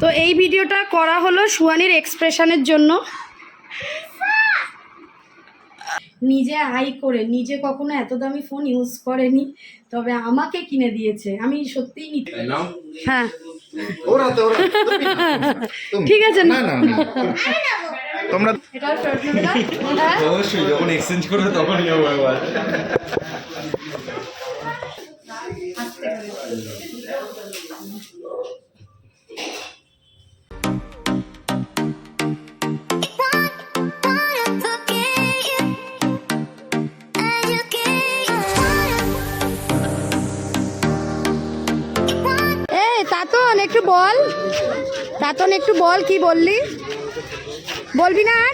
তো এই ভিডিওটা করা হলো সুয়ানির এক্সপ্রেশনের জন্য নিজে হাই করে নিজে কখনো এত দামি ফোন ইউজ করেনি তবে আমাকে কিনে দিয়েছে আমি সত্যিই নিতে হ্যাঁ। ঠিক আছে না। তোমরা এটা short নেবে না? অবশ্যই যখন এক্সচেঞ্জ করবে তখনই তাতন একটু বল তাতন একটু বল কি বললি বলবি না আর?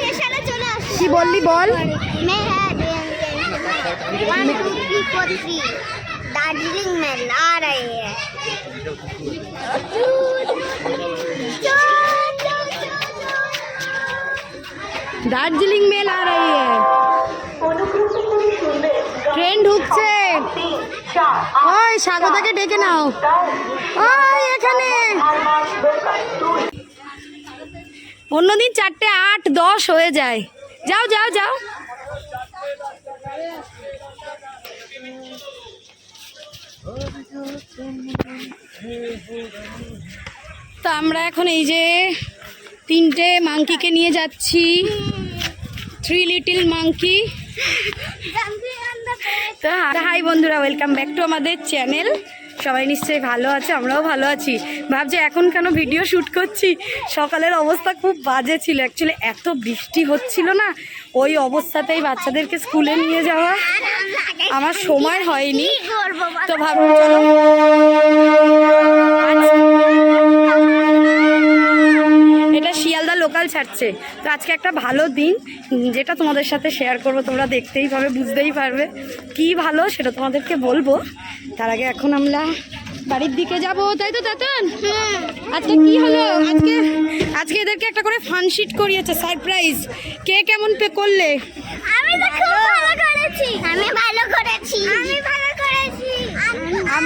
কি বললি বল दार्जिलिंग में आ रहे हैं দার্জিলিং মেল আর रही है ট্রেন ঢুকছে ওই স্বাগতাকে ডেকে নাও। ওই এখানে। অন্যদিন চারটে আট, দশ হয়ে যায়। যাও যাও যাও। তো আমরা এখন এই যে তিনটে মাংকিকে নিয়ে যাচ্ছি। থ্রি লিটিল মাংকি তো হাই বন্ধুরা ওয়েলকাম ব্যাক টু আমাদের চ্যানেল সবাই নিশ্চয়ই ভালো আছে, আমরাও ভালো আছি। ভাবছি এখন কেন ভিডিও শ্যুট করছি? সকালের অবস্থা খুব বাজে ছিল। অ্যাকচুয়ালি এত বৃষ্টি হচ্ছিল না, ওই অবস্থাতেই বাচ্চাদেরকে স্কুলে নিয়ে যাওয়া আমার সময় হয়নি। তো চলো লোকাল ছাড়ছে। তো আজকে একটা ভালো দিন যেটা তোমাদের সাথে শেয়ার করব তোমরা দেখতেই পাবে বুঝতেই পারবে কি ভালো সেটা তোমাদেরকে বলব। তার আগে এখন আমরা বাড়ির দিকে যাব তাই তো তাতন? আজকে কি হলো? আজকে আজকে এদেরকে একটা করে ফানশিট করিয়েছে সারপ্রাইজ কে কেমন পে করলে? আমি তো খুব ভালো করেছি। আমি ভালো করেছি। আমি ভালো করেছি।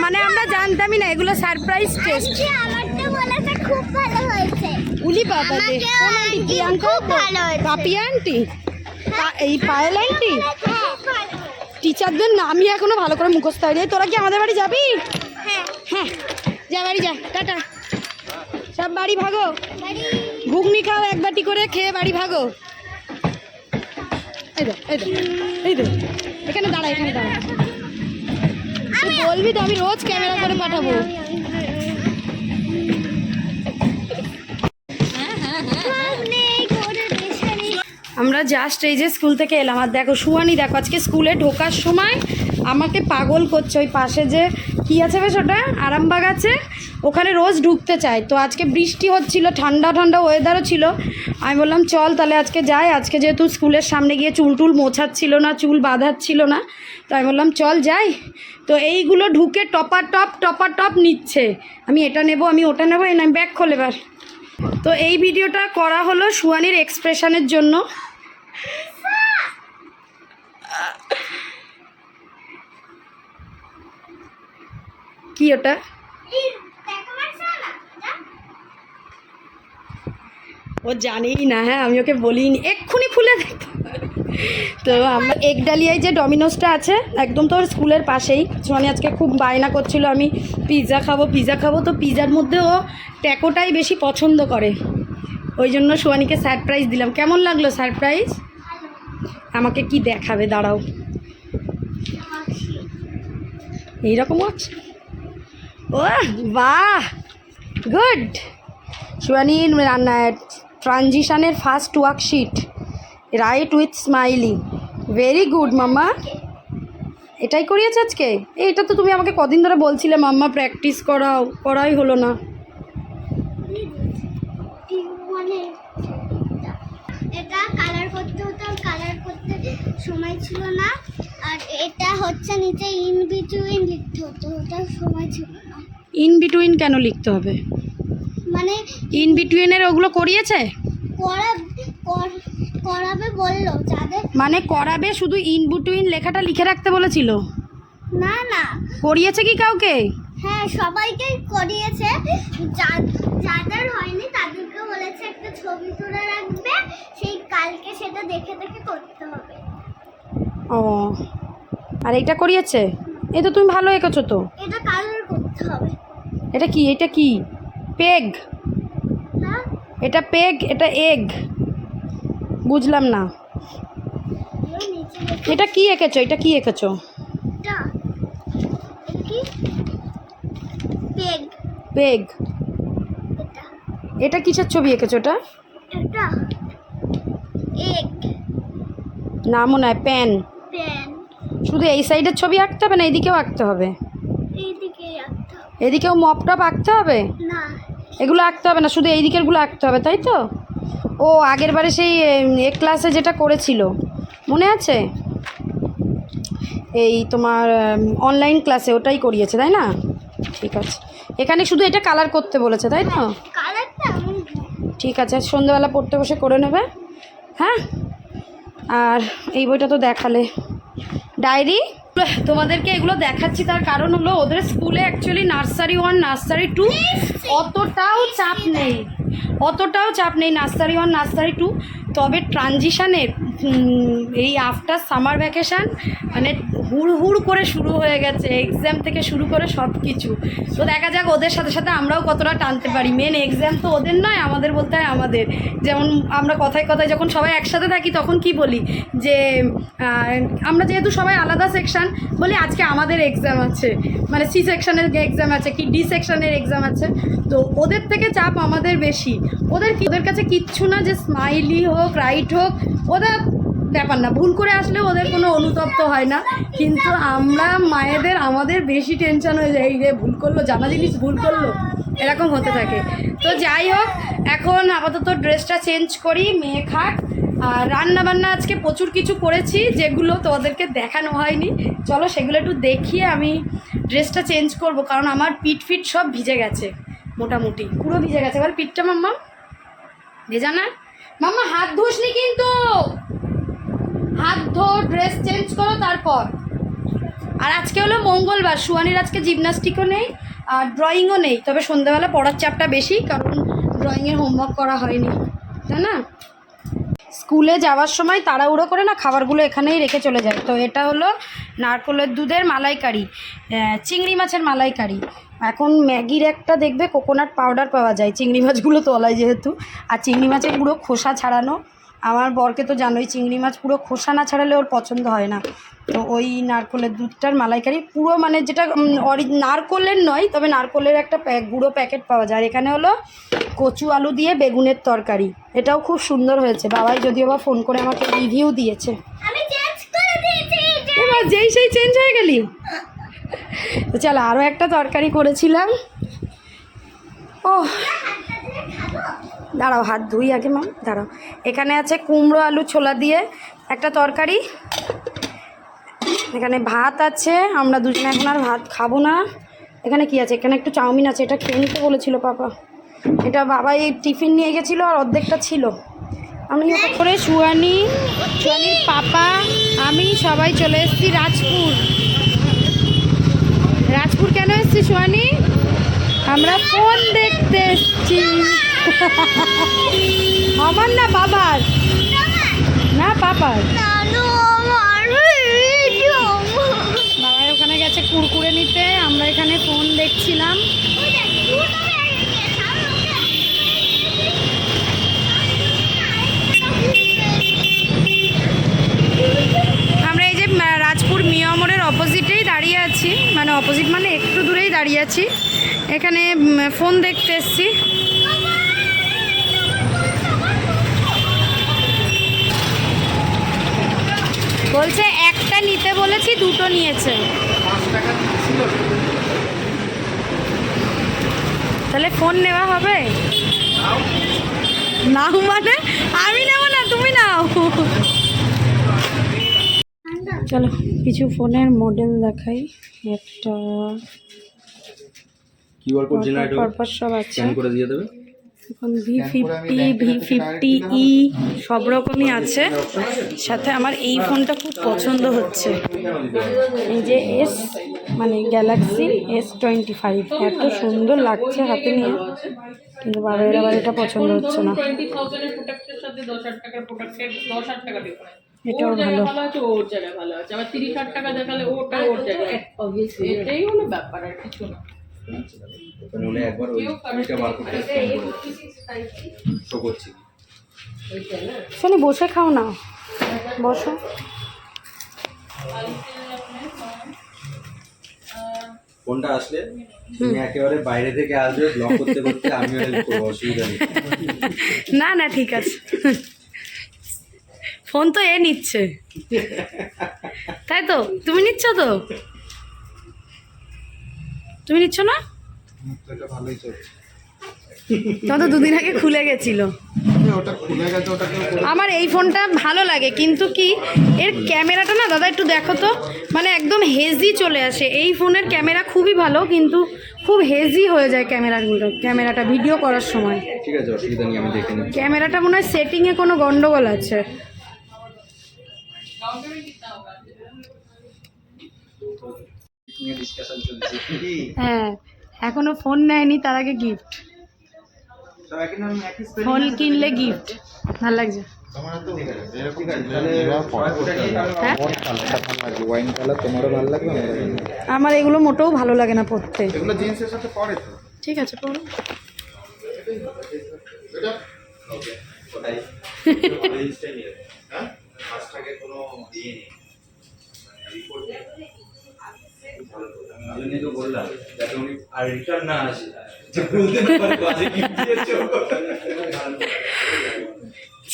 মানে আমরা জানতামই না এগুলো সারপ্রাইজ টেস্ট আজকে আমার তো বলেছে খুব ভালো হয়েছে। উলি বাবা রে আমাকেও কোন আন্টি? প্রিয়াঙ্কা। পাপিয়া আন্টি? পা- এই পায়েল আন্টি? হ্যাঁ টিচারদের নামই এখনও ভালো করে মুখস্থ হয়নি। তোরা কি আমাদের বাড়ি যাবি? হ্যাঁ। হ্যাঁ যা বাড়ি যা টাটা। সব বাড়ি ভাগো। ঘুগনি খাও এক বাটি করে খেয়ে বাড়ি ভাগো। এই দে এই দে এই দে এখানে দাঁড়া এখানে দাঁড়া। বলবি তো আমি রোজ ক্যামেরা করে পাঠাবো। জাস্ট এই যে স্কুল থেকে এলাম। আর দেখো সুয়ানি দেখো, আজকে স্কুলে ঢোকার সময় আমাকে পাগল করছে ওই পাশে যে কী আছে বেশ ওটা? আরামবাগ আছে। ওখানে রোজ ঢুকতে চায়। তো আজকে বৃষ্টি হচ্ছিল, ঠান্ডা ঠান্ডা ওয়েদারও ছিল। আমি বললাম, চল তাহলে আজকে যাই। আজকে যেহেতু স্কুলের সামনে গিয়ে চুল টুল মোছাচ্ছিল না, চুল বাঁধাচ্ছিল না। তো আমি বললাম, চল যাই। তো এইগুলো ঢুকে টপা টপ টপা টপ নিচ্ছে। আমি এটা নেব, আমি ওটা নেব, এই না ব্যাগ খোলে এবার। তো এই ভিডিওটা করা হলো সুয়ানির এক্সপ্রেশনের জন্য। কি ওটা? ও জানেই না হ্যাঁ আমি ওকে বলিনি। এক্ষুনি দিত তো আমরা এক ডালিয়ায় যে ডমিনোসটা আছে, একদম তোর স্কুলের পাশেই। সোয়ানি আজকে খুব বায়না করছিল, আমি পিৎজা খাব পিৎজা খাব। তো পিৎজার মধ্যে ও ট্যাকোটাই বেশি পছন্দ করে। ওই জন্য সোয়ানিকে সারপ্রাইজ দিলাম। কেমন লাগল সারপ্রাইজ আমাকে কি দেখাবে? দাঁড়াও। এইরকম আছে ও বাহ! গুড! সুয়ানির রান্না, ট্রানজিশনের first worksheet. Right with smiley. Very good, মাম্মা। এটাই করিয়েছে আজকে? এইটা তো তুমি আমাকে কদিন ধরে বলছিলে, মাম্মা, প্র্যাকটিস করাও, করাই হলো না মানে এটা কালার করতে হতো কালার করতে সময় ছিল না। আর এটা হচ্ছে নিচে ইন বিটুইন লিখতে হতো ওটা সময় ছিল না। ইন বিটুইন কেন লিখতে হবে? মানে ইন বিটুইনের ওগুলো করিয়েছে? করা কর- করাবে বলল যাদের মানে করাবে শুধু ইন বিটুইন লেখাটা লিখে রাখতে বলেছিল? না না। করিয়েছে কি কাউকে? হ্যাঁ সবাইকে করিয়েছে। যাদের হয়নি বলেছে একটা ছবি তুলে রাখবে সেই কালকে সেটা দেখে দেখে করতে হবে। ও আর এটা করিয়েছে? এ তো তুমি ভালো এঁকেছো তো। এটা কালার করতে হবে। এটা কি? এটা কি? পেগ? এটা পেগ? এটা এগ? বুঝলাম না। এটা কি এঁকেছো? এটা কি এঁকেছো? পেগ। এটা কিসের ছবি এঁকেছো এটা? না মনে হয় প্যান পেন। শুধু এই সাইডের ছবি আঁকতে হবে না এদিকেও আঁকতে হবে? এদিকেও মপ টপ আঁকতে হবে? এগুলো আঁকতে হবে না শুধু এই দিকেরগুলো আঁকতে হবে তাই তো? ও আগের বারে সেই এ ক্লাসে যেটা করেছিল মনে আছে? এই তোমার অনলাইন ক্লাসে ওটাই করিয়েছে তাই না? ঠিক আছে। এখানে শুধু এটা কালার করতে বলেছে তাই তো? এমন ঠিক আছে সন্ধ্যেবেলা পড়তে বসে করে নেবে। হ্যাঁ? আর এই বইটা তো দেখালে। ডায়েরি? তোমাদেরকে এগুলো দেখাচ্ছি, তার কারণ হলো ওদের স্কুলে actually nursery one nursery two অতটাও চাপ নেই। অতটাও চাপ নেই, নার্সারি ওয়ান নার্সারি টু তবে ট্রানজিশানের এই আফটার সামার ভ্যাকেশান মানে হুড় হুড় করে শুরু হয়ে গেছে এক্সাম থেকে শুরু করে সব কিছু তো দেখা যাক ওদের সাথে সাথে আমরাও কতটা টানতে পারি। মেন এক্সাম তো ওদের নয়, আমাদের বলতে হয় আমাদের। যেমন আমরা কথায় কথায় যখন সবাই একসাথে থাকি, তখন কি বলি? যে আমরা যেহেতু সবাই আলাদা সেকশান বলি আজকে আমাদের এক্সাম আছে। মানে সি সেকশনের এক্সাম আছে কি ডি সেকশনের এক্সাম আছে। তো ওদের থেকে চাপ আমাদের বেশি। ওদের ওদের কাছে কিচ্ছু না যে স্মাইলি হোক রাইট হোক ওদের ব্যাপার না। ভুল করে আসলে ওদের কোনো অনুতপ্ত হয় না। কিন্তু আমরা মায়েদের, আমাদের বেশি টেনশন হয়ে যায়। এই রে ভুল করল জানা জিনিস ভুল করল, এরকম হতে থাকে। তো যাই হোক, এখন আপাতত ড্রেসটা চেঞ্জ করি, মেয়ে খাক। আর রান্না বান্না আজকে প্রচুর কিছু করেছি, যেগুলো তোমাদেরকে দেখানো হয়নি। চলো সেগুলো একটু দেখিয়ে আমি ড্রেসটা চেঞ্জ করব, কারণ আমার পিঠ ফিট সব ভিজে গেছে, মোটামুটি। পুরো ভিজে গেছে। এবার পিঠটা মাম্মা, ভেজা না? মাম্মা, হাত ধুসনি কিন্তু! হাত ধো ড্রেস চেঞ্জ করো, তারপর। আর আজকে হলো মঙ্গলবার সুয়ানির আজকে জিমনাস্টিকও নেই, আর ড্রয়িংও নেই। তবে সন্ধ্যাবেলা পড়ার চাপটা বেশি, কারণ ড্রয়িংয়ের হোমওয়ার্ক করা হয়নি। তাই না? স্কুলে যাওয়ার সময় তাড়াহুড়ো করে না খাবারগুলো এখানেই রেখে চলে যায়। তো এটা হলো নারকোলের দুধের মালাইকারি চিংড়ি মাছের মালাইকারি। এখন ম্যাগির একটা দেখবে কোকোনাট পাউডার পাওয়া যায়। চিংড়ি মাছগুলো তলায় যেহেতু, আর চিংড়ি মাছের পুরো খোসা ছাড়ানো। আমার বরকে তো জানোই চিংড়ি মাছ পুরো খোসা না ছাড়ালে ওর পছন্দ হয় না। তো ওই নারকোলের দুধটার মালাইকারি পুরো মানে যেটা অরি নারকোলের নয় তবে নারকোলের একটা প্যাক গুঁড়ো প্যাকেট পাওয়া যায়। আর এখানে হলো কচু আলু দিয়ে বেগুনের তরকারি। এটাও খুব সুন্দর হয়েছে। বাবাই যদিও বা ফোন করে আমাকে রিভিউ দিয়েছি। এবার যেই সেই চেঞ্জ হয়ে গেলি। তো চলো আরও একটা তরকারি করেছিলাম। ও দাঁড়াও, হাত ধুই আগে মা, দাঁড়াও। এখানে আছে কুমড়ো, আলু, ছোলা দিয়ে একটা তরকারি। এখানে ভাত আছে, আমরা দুজনে এখন আর ভাত খাব না। এখানে কি আছে? এখানে একটু চাউমিন আছে, এটা খেয়ে নিতে বলেছিল পাপা। এটা বাবা এই টিফিন নিয়ে গেছিল আর অর্ধেকটা ছিল। আমি ওটা করে সুয়ানি সুয়ানির পাপা, আমি সবাই চলে এসেছি রাজপুর। রাজপুর কেন এসেছি সুয়ানি আমরা ফোন দেখতে এসেছি। আমার না বাবার? না পাপার? বাবার ওখানে গেছে কুরকুরে নিতে আমরা এখানে ফোন দেখছিলাম। আমরা এই যে রাজপুর মিয়ামরের অপোজিটেই দাঁড়িয়ে আছি। মানে অপোজিট মানে একটু দূরেই দাঁড়িয়ে আছি। এখানে ফোন দেখতে এসছি। বলছে একটা নিতে বলেছি দুটো নিয়েছে। তাহলে ফোন নেওয়া হবে? নাও মানে? আমি নেব না তুমি নাও। চলো কিছু ফোনের মডেল দেখাই। একটা কিউআর কোড জেনারেট পারপাস সব আছে। স্ক্যান করে দিয়ে দেবে। এখন ভি ফিফটি ভি ফিফটি ই সব রকমই আছে সাথে আমার এই ফোনটা খুব পছন্দ হচ্ছে এই যে এস মানে গ্যালাক্সি এস টোয়েন্টি ফাইভ এত সুন্দর লাগছে হাতে নিয়ে কিন্তু বাবাইয়ের আবার এটা পছন্দ হচ্ছে না এটাও ভালো। ভালো আছে ওর জায়গায় ভালো আছে আবার তিরিশ হাজার টাকা দেখালে ওটা ওর জায়গায় এটাই হলো ব্যাপার আর কিছু না ওখানে হলে একবার ওই ওইটা বার করতে শো করছি। শোনি বসে খাও না। বসো। ফোনটা আসলে তুমি একেবারে বাইরে থেকে আসবে ব্লক করতে করতে আমিও হেল্প করব অসুবিধা নেই। না না ঠিক আছে। ফোন তো এ নিচ্ছে। তাই তো? তুমি নিচ্ছ তো? তুমি নিচ্ছ না? এটা তোমার তো দুদিন আগে খুলে গেছিল। ওটা খুলে গেছে ওটা কেউ করে আমার এই ফোনটা ভালো লাগে কিন্তু কি এর ক্যামেরাটা না দাদা একটু দেখো তো। মানে একদম হেজি চলে আসে। এই ফোনের ক্যামেরা খুবই ভালো কিন্তু খুব হেজি হয়ে যায় ক্যামেরাগুলো ক্যামেরাটা ভিডিও করার সময়। ঠিক আছে অসুবিধা নেই আমি দেখে ক্যামেরাটা মনে হয় সেটিংয়ে কোনো গন্ডগোল আছে। ডিসকাশন চলছে। হ্যাঁ এখনও ফোন নেয়নি তার আগে গিফট ফোন কিনলে গিফট ভালো লাগছে। হ্যাঁ। আমার এগুলো মোটেও ভালো লাগে না পরতে এগুলো জিন্সের সাথে পরে তো। ঠিক আছে হ্যাঁ? কোনো নেই রিপোর্ট আমি জন্যই তো বললাম যাতে উনি আর রিটার্ন না আসে। যে বলতে না পারে বাজে কি দিয়েছ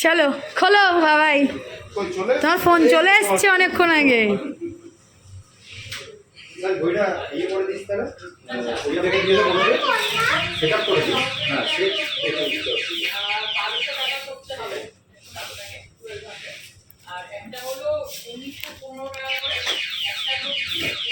চলো। খোলো বাবাই তোমার ফোন চলে এসছে অনেকক্ষণ আগে। আর একটা হলো উনিশশো পনেরো টাকা করে একটা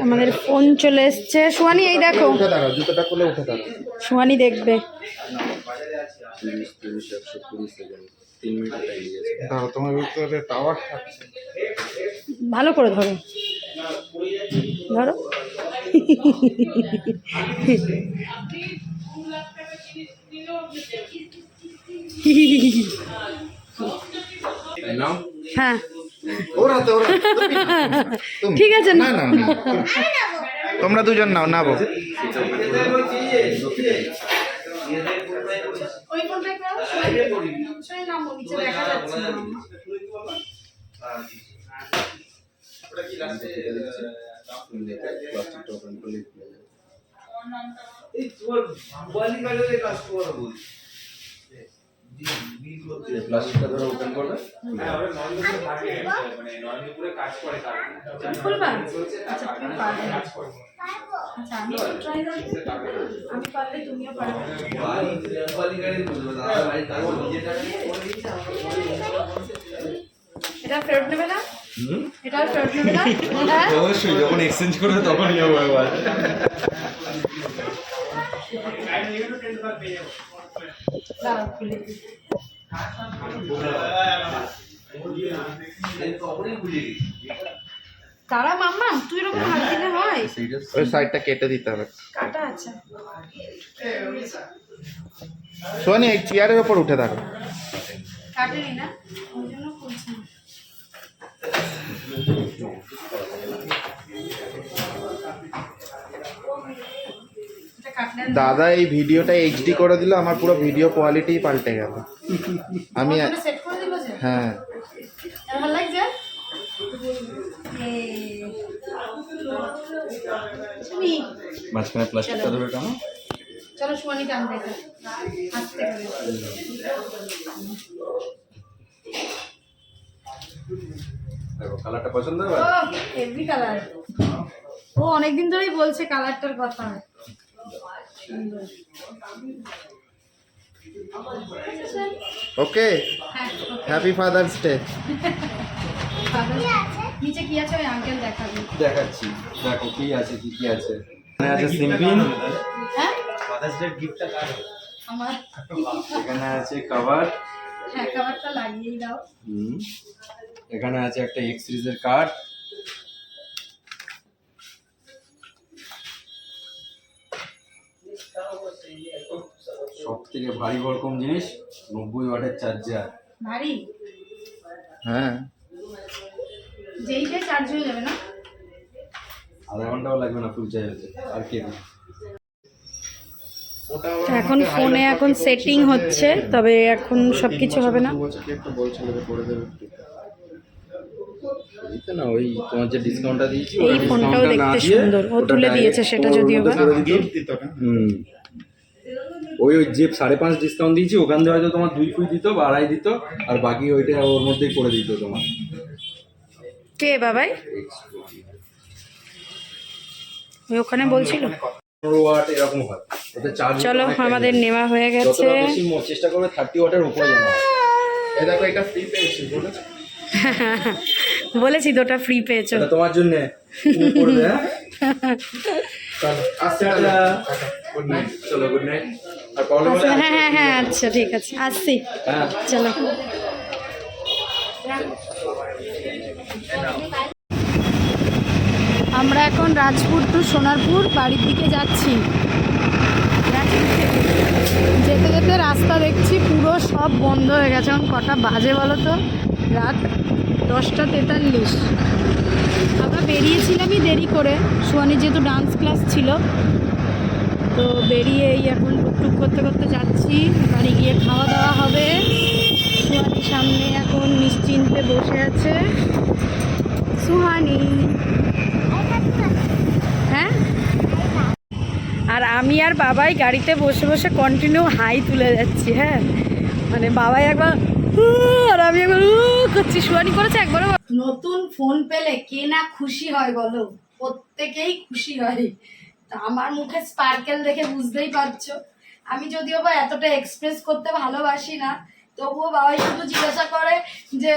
আমাদের ফোন চলে এসছে। সোয়ানি এই দেখো। জুতোটা উঠে সোয়ানি দেখবে। ভালো করে ধরো। ধরো। হ্যাঁ। ঠিক আছে না না। তোমরা দুজন নাও নাবো। দেখা যাচ্ছে প্লাস্টিকটা ধরো ওপেন করবে। খুলবা আচ্ছা আচ্ছা পারবে এটা ফেরত নেবে না? এটা ফেরত নেবে না? হ্যাঁ? অবশ্যই যখন এক্সচেঞ্জ করবে দিই। তারা মাম্মা তুই এরকম হাত দিলে হয়? ওই সাইডটা কেটে দিতে হবে। কাটা আছে। সোনি এই চেয়ারের ওপর উঠে দাঁড়াও। কাটেনি না? ওই জন্য খুলছি দাদা এই ভিডিওটা এইচডি করে দিল আমার পুরো ভিডিও কোয়ালিটি পাল্টে গেল। আমি ফোনে সেট করে দিল যে? হ্যাঁ। আর ভালো লাগছে? এ, তুমি মাঝখানে প্লাস্টিকটা ধরে টানো। চলো সুমানি টান দেখো। আস্তে করে দেখো কালারটা পছন্দ হবে? ও হেভি কালার ও অনেকদিন ধরেই বলছে কালারটার কথা। ওকে হ্যাঁ হ্যাপি ফাদার্স ডে নিচে কি আছে ওই আঙ্কেল দেখাবে। দেখাচ্ছি। দেখো কি আছে কি কি আছে। এখানে আছে সিম্পিন হ্যাঁ? ফাদার্স ডে গিফটটা কার আমার। এখানে আছে কভার হ্যাঁ খাবারটা লাগিয়েই দাও। হুম। এখানে আছে একটা এক্স সিরিজের কার্ড সব থেকে ভারী ভরকম জিনিস নব্বই ওয়াটের চার্জার ভারী? হ্যাঁ। যেই যে চার্জ হয়ে যাবে না? আধা ঘন্টাও লাগবে না ফুল চার্জ হতে আর কে এখন ফোনে এখন সেটিং হচ্ছে তবে এখন সব কিছু হবে না। ওই তোমার যে ডিসকাউন্টটা দিয়েছি এই ফোনটাও দেখতে সুন্দর। ও তুলে দিয়েছে সেটা যদিও বা হুম। ওই ওই যে সাড়ে পাঁচ ডিসকাউন্ট দিয়েছি ওখান থেকে হয়তো তোমার দুই ফুই দিত বা আড়াই দিত আর বাকি ওইটা ওর মধ্যেই করে দিত তোমার। কে বাবাই? ওই ওখানে বলছিল? পনেরো ওয়াট এরকম হয়। ওতে চার্জ চলো আমাদের নেওয়া হয়ে গেছে। বেশি চেষ্টা করবে থার্টি ওয়াটের উপরে যেন এই দেখো এটা ফ্রি পেয়েছি বলেছি? বলেছি দুটা ফ্রি পেয়েছ। তোমার জন্য। চলো গুড নাইট আর প্রবলেম আচ্ছা হ্যাঁ হ্যাঁ হ্যাঁ আচ্ছা ঠিক আছে আসছি। হ্যাঁ। চলো। আমরা এখন রাজপুর টু সোনারপুর বাড়ির দিকে যাচ্ছি। যেতে যেতে রাস্তা দেখছি পুরো সব বন্ধ হয়ে গেছে। এখন কটা বাজে বলো তো? রাত দশটা তেতাল্লিশ। আমরা বেরিয়েছিলামই দেরি করে। সোয়ানি যেহেতু ডান্স ক্লাস ছিল, তো বেরিয়ে এই এখন টুকটুক করতে করতে যাচ্ছি। বাড়ি গিয়ে খাওয়া দাওয়া হবে। সুহানি সামনে এখন নিশ্চিন্তে বসে আছে। সুহানি। হ্যাঁ? আর আমি আর বাবাই গাড়িতে বসে বসে কন্টিনিউ হাই তুলে যাচ্ছি হ্যাঁ? মানে বাবাই একবার আর আমি একবার করছি। সুহানি করেছে একবারও? নতুন ফোন পেলে কে না খুশি হয় বলো? প্রত্যেকেই খুশি হয়। তা আমার মুখে স্পার্কেল দেখে বুঝতেই পারছ। আমি যদিও বা এতটা এক্সপ্রেস করতে ভালোবাসি না, তবুও বাবাই শুধু জিজ্ঞাসা করে যে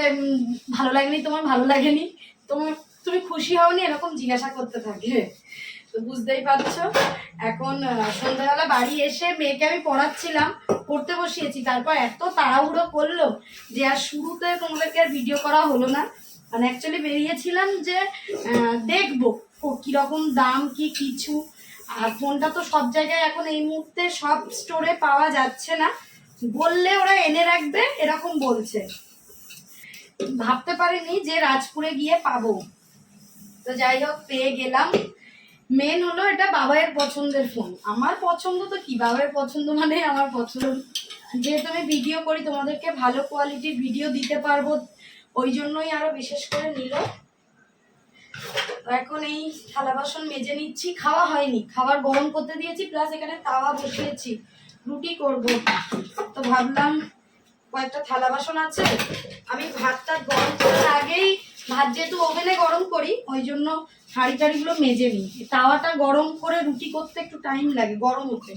ভালো লাগেনি তোমার, ভালো লাগেনি? তোমার, তুমি খুশি হওনি? এরকম জিজ্ঞাসা করতে থাকে। তো বুঝতেই পারছ? এখন সন্ধ্যাবেলা বাড়ি এসে মেয়েকে আমি পড়াচ্ছিলাম, পড়তে বসিয়েছি। তারপর এত তাড়াহুড়ো করল যে আর শুরুতে তোমাদেরকে আর ভিডিও করা হলো না। মানে অ্যাকচুয়ালি বেরিয়েছিলাম যে দেখব ও কীরকম দাম, কি কিছু। আর ফোনটা তো সব জায়গায় এখন এই মুহূর্তে সব স্টোরে পাওয়া যাচ্ছে না। বললে ওরা এনে রাখবে, এরকম বলছে। ভাবতে পারিনি যে রাজপুরে গিয়ে পাবো। তো যাই হোক, পেয়ে গেলাম। মেন হলো এটা বাবাইয়ের পছন্দের ফোন আমার পছন্দ তো কি? বাবাইয়ের পছন্দ মানে আমার পছন্দ। যেহেতু আমি ভিডিও করি, তোমাদেরকে ভালো কোয়ালিটির ভিডিও দিতে পারব ওই জন্যই আরও বিশেষ করে নিল। এখন এই থালা বাসন মেজে নিচ্ছি। খাওয়া হয়নি, খাবার গরম করতে দিয়েছি প্লাস এখানে তাওয়া বসিয়েছি, রুটি করব। তো ভাবলাম কয়েকটা থালা বাসন আছে, আমি ভাতটা গরম করার আগেই, ভাত যেহেতু ওভেনে গরম করি, ওই জন্য হাঁড়ি টাড়িগুলো মেজে নিই। তাওয়াটা গরম করে রুটি করতে একটু টাইম লাগে, গরম হতে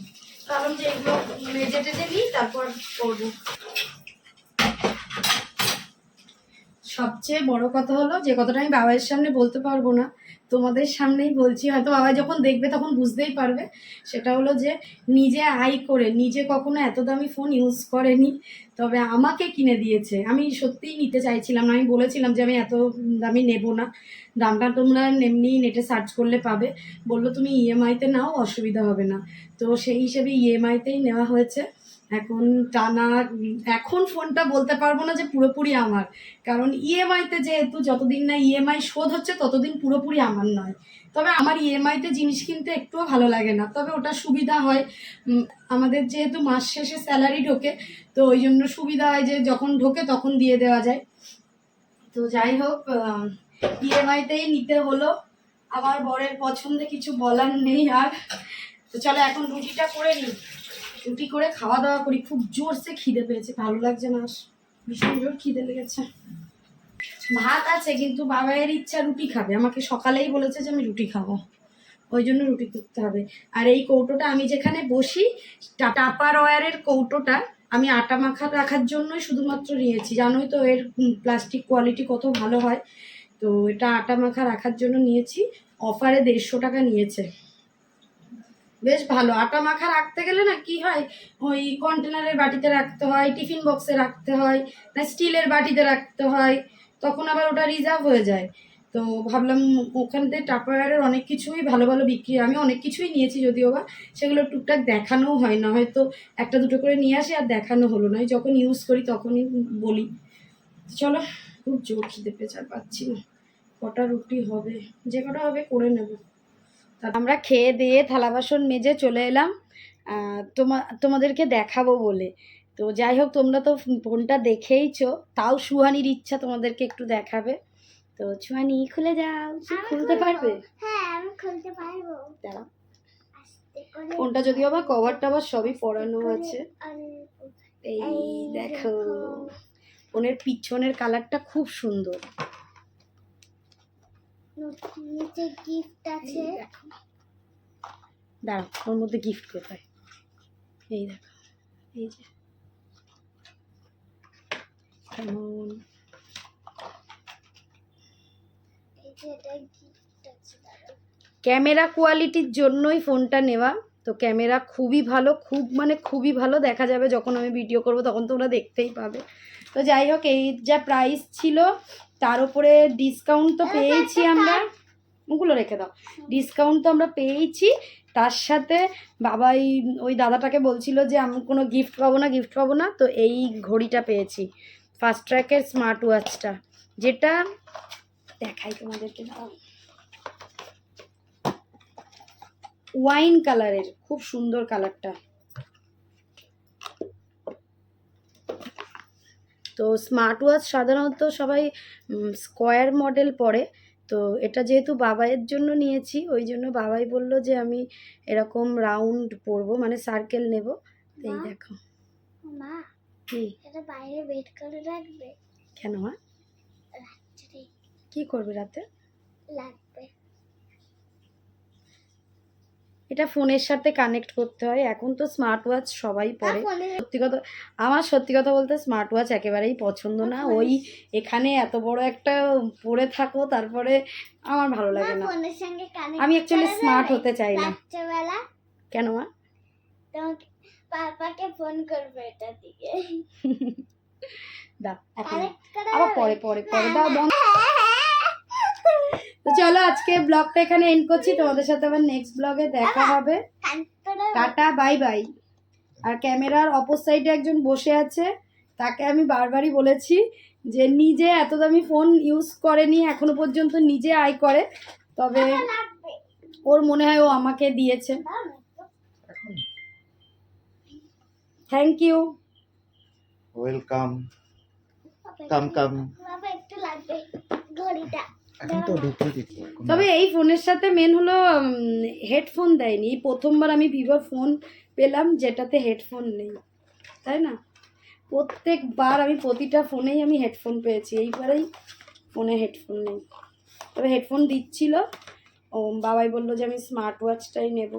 কারণ যে এগুলো মেজে টেজে নিই, তারপর করব। সবচেয়ে বড় কথা হলো যে কথাটা আমি বাবার সামনে বলতে পারব না, তোমাদের সামনেই বলছি, হয়তো বাবা যখন দেখবে তখন বুঝতেই পারবে। সেটা হলো যে নিজে আই করে, নিজে কখনো এত দামি ফোন ইউজ করেনি, তবে আমাকে কিনে দিয়েছে। আমি সত্যিই নিতে চাইছিলাম না, আমি বলেছিলাম যে আমি এত দামি নেব না। দামটা তোমরা এমনি নেটে সার্চ করলে পাবে। বলল, তুমি ইএমআইতে নাও, অসুবিধা হবে না। তো সেই হিসেবে ইএমআইতেই নেওয়া হয়েছে। এখন টানা, এখন ফোনটা বলতে পারব না যে পুরোপুরি আমার। কারণ ইএমআইতে যেহেতু যতদিন না ইএমআই শোধ হচ্ছে, ততদিন পুরোপুরি আমার নয়। তবে আমার ইএমআইতে জিনিস কিনতে একটুও ভালো লাগে না। তবে ওটা সুবিধা হয়। আমাদের যেহেতু মাস শেষে স্যালারি ঢোকে, তো ওই জন্য সুবিধা হয় যে যখন ঢোকে তখন দিয়ে দেওয়া যায়। তো যাই হোক ইএমআইতেই নিতে হলো। আমার বরের পছন্দে কিছু বলার নেই আর। তো চলো এখন রুটিটা করে নিই। রুটি করে খাওয়া দাওয়া করি। খুব জোরসে খিদে পেয়েছে, ভালো লাগছে না। ভীষণ জোর খিদে লেগেছে। ভাত আছে, কিন্তু বাবাইয়ের ইচ্ছা রুটি খাবে। আমাকে সকালেই বলেছে যে আমি রুটি খাব। ওই জন্য রুটি করতে হবে। আর এই কৌটোটা আমি যেখানে বসি টাপার ওয়ারের কৌটোটা আমি আটা মাখা রাখার জন্যই শুধুমাত্র নিয়েছি। জানোই তো এর প্লাস্টিক কোয়ালিটি কত ভালো হয়। তো এটা আটা মাখা রাখার জন্য নিয়েছি। অফারে দেড়শো টাকা নিয়েছে। বেশ ভালো। আটা মাখা রাখতে গেলে না কি হয়? ওই কন্টেনারের বাটিতে রাখতে হয় টিফিন বক্সে রাখতে হয়, না স্টিলের বাটিতে রাখতে হয়, তখন আবার ওটা রিজার্ভ হয়ে যায়। তো ভাবলাম ওখান থেকে টাপায়ারের অনেক কিছুই ভালো ভালো বিক্রি। আমি অনেক কিছুই নিয়েছি যদিও বা, সেগুলো টুকটাক দেখানোও হয় না। হয়তো একটা দুটো করে নিয়ে আসি আর দেখানো হলো না। যখন ইউজ করি তখনই বলি। চলো, খুব জোর খিদে আর পাচ্ছি না। কটা রুটি হবে? যে কটা হবে করে নেব। আমরা খেয়ে দিয়ে থালা বাসন মেজে চলে এলাম। তোমা তোমাদেরকে দেখাবো বলে। তো যাই হোক তোমরা তো ফোনটা দেখেইছো। তাও সুহানির ইচ্ছা তোমাদেরকে একটু দেখাবে। তো সুহানি খুলে যাও। খুলতে পারবে? হ্যাঁ আমি খুলতে পারব। দাঁড়াও। ফোনটা যদিও বা কভার টাভার সবই পরানো আছে। এই দেখো। ফোনের পিছনের কালারটা খুব সুন্দর। নিচে গিফট আছে। দাঁড়াও ওর মধ্যে গিফট কোথায়? এই দেখো এই যে। কেমন। ক্যামেরা কোয়ালিটির জন্যই ফোনটা নেওয়া। তো ক্যামেরা খুবই ভালো খুব মানে খুবই ভালো। দেখা যাবে যখন আমি ভিডিও করব তখন তোমরা দেখতেই পাবে। তো যাই হোক এই যা প্রাইস ছিল তার উপরে ডিসকাউন্ট তো পেয়েছি আমরা। ওগুলো রেখে দাও। ডিসকাউন্ট তো আমরা পেয়েছি। তার সাথে বাবাই ওই দাদাটাকে বলছিল যে আমি কোনো গিফট পাবো না গিফট পাবো না। তো এই ঘড়িটা পেয়েছি। ফার্স্ট ট্র্যাকের স্মার্ট ওয়াচটা যেটা দেখাই তোমাদেরকে ওয়াইন কালারের খুব সুন্দর কালারটা তো স্মার্ট ওয়াচ সাধারণত সবাই স্কোয়ার মডেল পরে। তো এটা যেহেতু বাবাইয়ের জন্য নিয়েছি ওই জন্য বাবাই বলল যে আমি এরকম রাউন্ড পরবো মানে সার্কেল নেব। এই? দেখো। মা কি? এটা বাইরে ওয়েট করে রাখবে? কেন মা? কি করবে রাতে? লাগবে। এটা ফোনের সাথে কানেক্ট করতে হয়। এখন তো স্মার্ট ওয়াচ সবাই পরে। সত্যি কথা আমার সত্যি কথা বলতে স্মার্ট ওয়াচ একেবারেই পছন্দ না ওই এখানে এত বড় একটা পরে থাকো তারপরে আমার ভালো লাগে না। আমি অ্যাকচুয়ালি স্মার্ট হতে চাই না। কেন মা? পাপাকে ফোন করবে এটা দিকে দাও এখন আবার পরে পরে পরে। দাও বন্ধ। তো চলো আজকে ব্লগটা এখানে এন্ড করছি। তোমাদের সাথে আবার নেক্সট ব্লগে দেখা হবে? টাটা বাই বাই আর ক্যামেরার অপর সাইডে একজন বসে আছে। তাকে আমি বারবারই বলেছি যে নিজে এত দামি ফোন ইউজ করেনি এখনও পর্যন্ত নিজে আয় করে। তবে ওর মনে হয় ও আমাকে দিয়েছে। Thank you welcome come come বাবা একটু লাগবে। ঘড়িটা। এখন তো তবে এই ফোনের সাথে মেন হলো হেডফোন দেয়নি। প্রথমবার আমি ভিভোর ফোন পেলাম যেটাতে হেডফোন নেই। তাই না? প্রত্যেকবার আমি প্রতিটা ফোনেই আমি হেডফোন পেয়েছি। এইবারেই ফোনে হেডফোন নেই। তবে হেডফোন দিচ্ছিল। ও বাবাই বলল যে আমি স্মার্ট ওয়াচটাই নেব